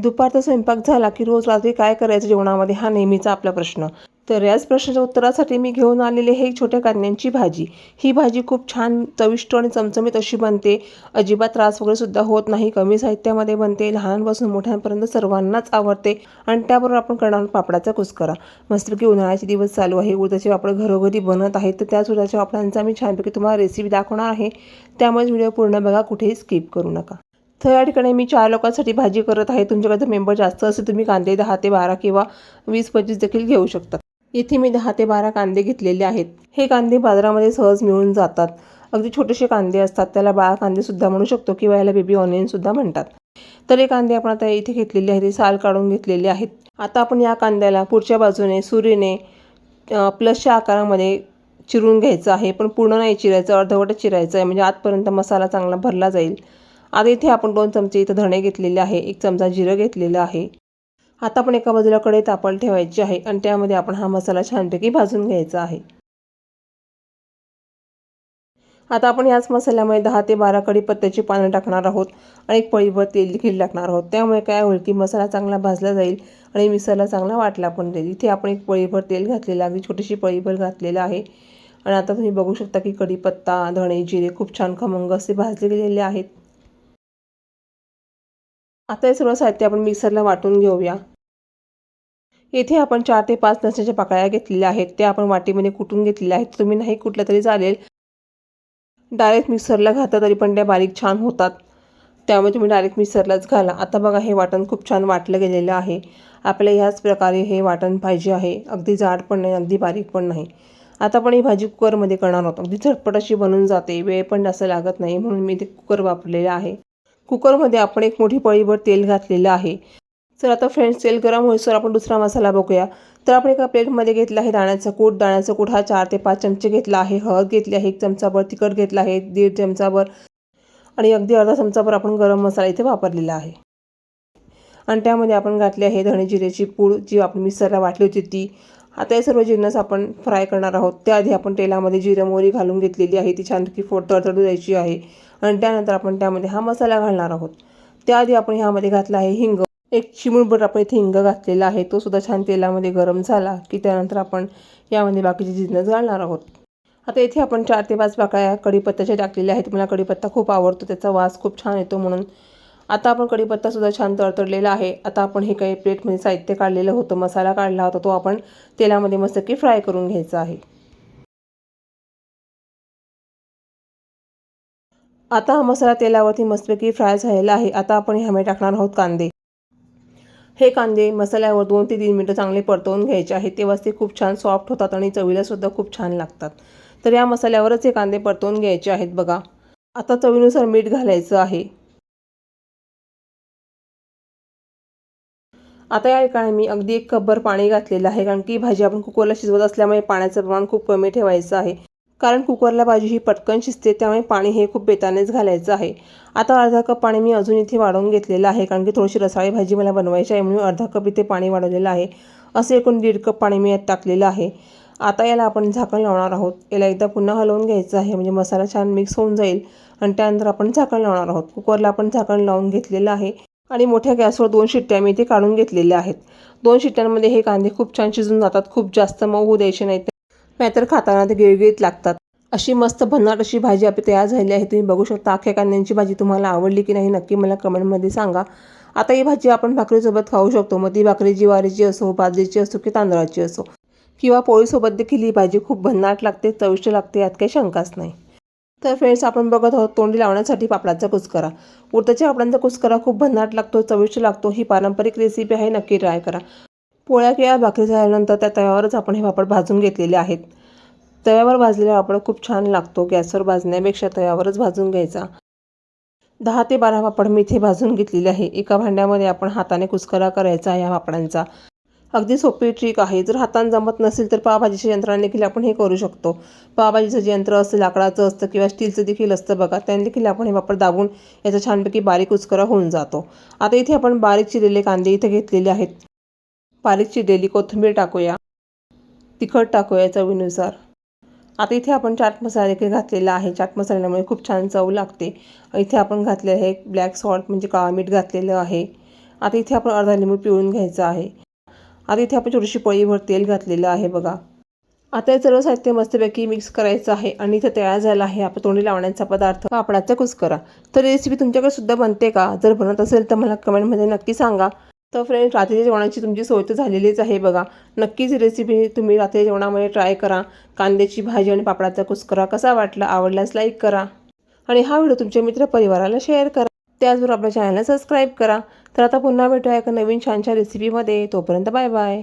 दुपारचा स्वयंपाक झाला की रोज रात्री काय करायचं जेवणामध्ये हा नेहमीचा आपला प्रश्न. तर याच प्रश्नाच्या उत्तरासाठी मी घेऊन आलेले हे छोट्या कांद्यांची भाजी. ही भाजी खूप छान चविष्ट आणि चमचमीत अशी बनते. अजिबात त्रास वगैरे सुद्धा होत नाही. कमी साहित्यामध्ये बनते. लहानपासून मोठ्यांपर्यंत सर्वांनाच आवडते. आणि त्याबरोबर आपण करणार पापडाचा कुस्करा. मस्तपैकी उन्हाळ्याचे दिवस चालू आहे. उडदाचे पापड घरोघरी बनत आहेत. तर त्याच उडदाच्या पापडांचा मी छानपैकी तुम्हाला रेसिपी दाखवणार आहे. त्यामुळे व्हिडिओ पूर्ण बघा. कुठेही स्किप करू नका. तर या ठिकाणी मी चार लोकांसाठी भाजी करत आहे. तुमच्याकडे जर मेंबर जास्त असेल तुम्ही कांदे दहा ते बारा किंवा वीस पंचवीस देखील घेऊ शकता. येथे मी दहा ते बारा कांदे घेतलेले आहेत. हे कांदे बाजारामध्ये सहज मिळून जातात. अगदी छोटेसे कांदे असतात. त्याला बाळा कांदेसुद्धा म्हणू शकतो किंवा याला बेबी ऑनियनसुद्धा म्हणतात. तर हे कांदे आपण आता इथे घेतलेले आहेत. साल काढून घेतलेले आहेत. आता आपण या कांद्याला पुढच्या बाजूने सुरीने प्लसच्या आकारामध्ये चिरून घ्यायचं आहे. पण पूर्ण नाही चिरायचं. अर्धवटच चिरायचं आहे. म्हणजे आतपर्यंत मसाला चांगला भरला जाईल. आता इथे आपण दोन चमचे इथं धणे घेतलेले आहे एक चमचा जिरं घेतलेलं आहे. आता आपण एका बाजूला कढई तापल ठेवायची आहे आणि त्यामध्ये आपण हा मसाला छानपैकी भाजून घ्यायचा आहे. आता आपण याच मसाल्यामध्ये दहा ते बारा कढीपत्त्याची पानं टाकणार आहोत आणि एक पळीभर तेल देखील टाकणार आहोत. त्यामुळे काय होईल की मसाला चांगला भाजला जाईल आणि मिसळला चांगला वाटला पण जाईल. इथे आपण एक पळीभर तेल घातलेलं अगदी छोटीशी पळीभर घातलेलं आहे. आणि आता तुम्ही बघू शकता की कढीपत्ता धणे जिरे खूप छान खमंग असे भाजले गेलेले आहेत. आता हे सर्व साहित्य आपण मिक्सरला वाटून घेऊया. येथे आपण चार ते पाच नसण्याच्या पाकळ्या घेतलेल्या आहेत. त्या आपण वाटीमध्ये कुटून घेतलेल्या आहेत. तुम्ही नाही कुठल्या तरी चालेल. डायरेक्ट मिक्सरला घातलं तरी पण त्या बारीक छान होतात. त्यामुळे तुम्ही डायरेक्ट मिक्सरलाच घाला. आता बघा हे वाटण खूप छान वाटलं गेलेलं आहे. आपल्याला ह्याच प्रकारे हे वाटण पाहिजे आहे. अगदी जाड पण नाही अगदी बारीक पण नाही. आता आपण ही भाजी कुकरमध्ये करणार आहोत. अगदी झटपट अशी बनून जाते. वेळ पण जास्त लागत नाही म्हणून मी ते कुकर वापरलेलं आहे. कुकरमध्ये आपण एक मोठी पळीभर तेल घातलेलं आहे. तर आता फ्रेंड्स तेल गरम होईसर आपण दुसरा मसाला बघूया. तर आपण एका प्लेटमध्ये घेतला आहे दाण्याचा कूट. दाण्याचा कूट हा चार ते पाच चमचे घेतला आहे. हळद घेतली आहे एक चमचाभर. तिखट घेतला आहे दीड चमचाभर. आणि अगदी अर्धा चमचाभर आपण गरम मसाला इथे वापरलेला आहे. आणि त्यामध्ये आपण घातली आहे धणे जिऱ्याची पूड जी आपण मिक्सरला वाटली होती ती. आता हे सर्व जिन्नस आपण फ्राय करणार आहोत. त्याआधी आपण तेलामध्ये जिरं मोहरी घालून घेतलेली आहे. ती छानपैकी फोड तडतडू द्यायची आहे. आणि त्यानंतर आपण त्यामध्ये हा मसाला घालणार आहोत. त्याआधी आपण ह्यामध्ये घातला आहे हिंग. एक चिमूटभर आपण इथे हिंग घातलेला आहे. तो सुद्धा छान तेलामध्ये गरम झाला की त्यानंतर आपण यामध्ये बाकीचे जिन्नस घालणार आहोत. आता इथे आपण चार ते पाच पाकळ्या कढीपत्त्याच्या टाकलेल्या आहेत. मला कढीपत्ता खूप आवडतो त्याचा वास खूप छान येतो म्हणून. आता आपण कढीपत्तासुद्धा छान तडतडलेला आहे. आता आपण हे काही प्लेटमध्ये साहित्य काढलेलं होतं मसाला काढला होता तो आपण तेलामध्ये मस्तकी फ्राय करून घ्यायचा आहे. आता हा मसाला तेलावरती मस्तपैकी फ्राय झालेला आहे. आता आपण ह्यामध्ये टाकणार आहोत कांदे. हे कांदे मसाल्यावर दोन ते तीन मिनटं चांगले परतवून घ्यायचे आहेत. तेव्हाच ते खूप छान सॉफ्ट होतात आणि चवीलासुद्धा खूप छान लागतात. तर या मसाल्यावरच हे कांदे परतवून घ्यायचे आहेत बघा. आता चवीनुसार मीठ घालायचं आहे. आता या ठिकाणी मी अगदी एक कपभर पाणी घातलेलं आहे. कारण की भाजी आपण कुकरला शिजवत असल्यामुळे पाण्याचं प्रमाण खूप कमी ठेवायचं आहे. कारण कुकरला भाजी ही पटकन शिजते त्यामुळे पाणी हे खूप बेतानेच घालायचं आहे. आता अर्धा कप पाणी मी अजून इथे वाढवून घेतलेलं आहे कारण की थोडीशी रसाळी भाजी मला बनवायची आहे म्हणून अर्धा कप इथे पाणी वाढवलेलं आहे. असं एकूण दीड कप पाणी मी यात टाकलेलं आहे. आता याला आपण झाकण लावणार आहोत. याला एकदा पुन्हा हलवून घ्यायचं आहे म्हणजे मसाला छान मिक्स होऊन जाईल आणि त्यानंतर आपण झाकण लावणार आहोत. कुकरला आपण झाकण लावून घेतलेलं आहे आणि मोठ्या गॅसवर दोन शिट्ट्या मी इथे काढून घेतलेल्या आहेत. दोन शिट्ट्यांमध्ये हे कांदे खूप छान शिजून जातात खूप जास्त मऊ होऊ द्यायचे नाहीत. नाहीतर खाताना ते गिळगिळीत लागतात. अशी मस्त भन्नाट अशी भाजी आपली तयार झालेली आहे. तुम्ही बघू शकता अख्या कांद्यांची भाजी तुम्हाला आवडली की नाही नक्की मला कमेंटमध्ये सांगा. आता ही भाजी आपण भाकरीसोबत खाऊ शकतो. मग ती भाकरी ज्वारीची असो बाजरीची असो की तांदळाची असो. किंवा पोळीसोबत देखील ही भाजी खूप भन्नाट लागते चविष्ट लागते यात काही शंकाच नाही. तर फ्रेंड्स आपण बघत आहोत तोंडी लावण्यासाठी पापडाचा कुस्करा. उरताच्या पापडांचा कुस्करा खूप भन्नाट लागतो चविष्ट लागतो. ही पारंपरिक रेसिपी आहे नक्की ट्राय करा. पोळ्या किंवा भाकरी झाल्यानंतर त्या तव्यावरच आपण हे पापड भाजून घेतलेले आहेत. तव्यावर भाजलेला पापड खूप छान लागतो गॅसवर भाजण्यापेक्षा तव्यावरच भाजून घ्यायचा. दहा ते बारा पापड मी इथे भाजून घेतलेले आहे. एका भांड्यामध्ये आपण हाताने कुस्करा करायचा या पापडांचा. अगदी सोपी ट्रिक आहे. जर हाताने जमत नसेल तर पावभाजीच्या यंत्राने देखील आपण हे करू शकतो. पावभाजीचं जे यंत्र असतं लाकडाचं असतं किंवा स्टीलचं देखील असतं बघा त्याने देखील आपण हे वापर दाबून याचा छानपैकी बारीक उचकरा होऊन जातो. आता इथे आपण बारीक चिरलेले कांदे इथे घेतलेले आहेत. बारीक चिरलेली कोथिंबीर टाकूया. तिखट टाकूया चवीनुसार. आता इथे आपण चाट मसाला देखील घातलेला आहे. चाट मसाल्यामुळे खूप छान चव लागते. इथे आपण घातले आहे ब्लॅक सॉल्ट म्हणजे काळा मीठ घातलेलं आहे. आता इथे आपण अर्धा लिंबू पिळून घ्यायचा आहे. आता इथे आपण छोटीशी पळीभर तेल घातलेलं आहे बघा. आता हे सर्व साहित्य मस्तपैकी मिक्स करायचं आहे आणि इथे तयार झाला आहे. आपण तोंडी लावण्याचा पदार्थ पापडाचा कुस्करा. तर रेसिपी तुमच्याकडे सुद्धा बनते का? जर बनत असेल तर मला कमेंटमध्ये नक्की सांगा. तर फ्रेंड्स रात्रीच्या जेवणाची तुमची सोय तर झालेलीच आहे बघा. नक्कीच रेसिपी तुम्ही रात्री जेवणामध्ये ट्राय करा. कांद्याची भाजी आणि पापडाचा कुस्करा कसा वाटला आवडल्यास लाईक करा. आणि हा व्हिडिओ तुमच्या मित्रपरिवाराला शेअर करा. त्याचबरोबर आपल्या चॅनलला सबस्क्राईब करा. तर आता पुन्हा भेटूया एका नवीन छानशा रेसिपीमध्ये तोपर्यंत बाय बाय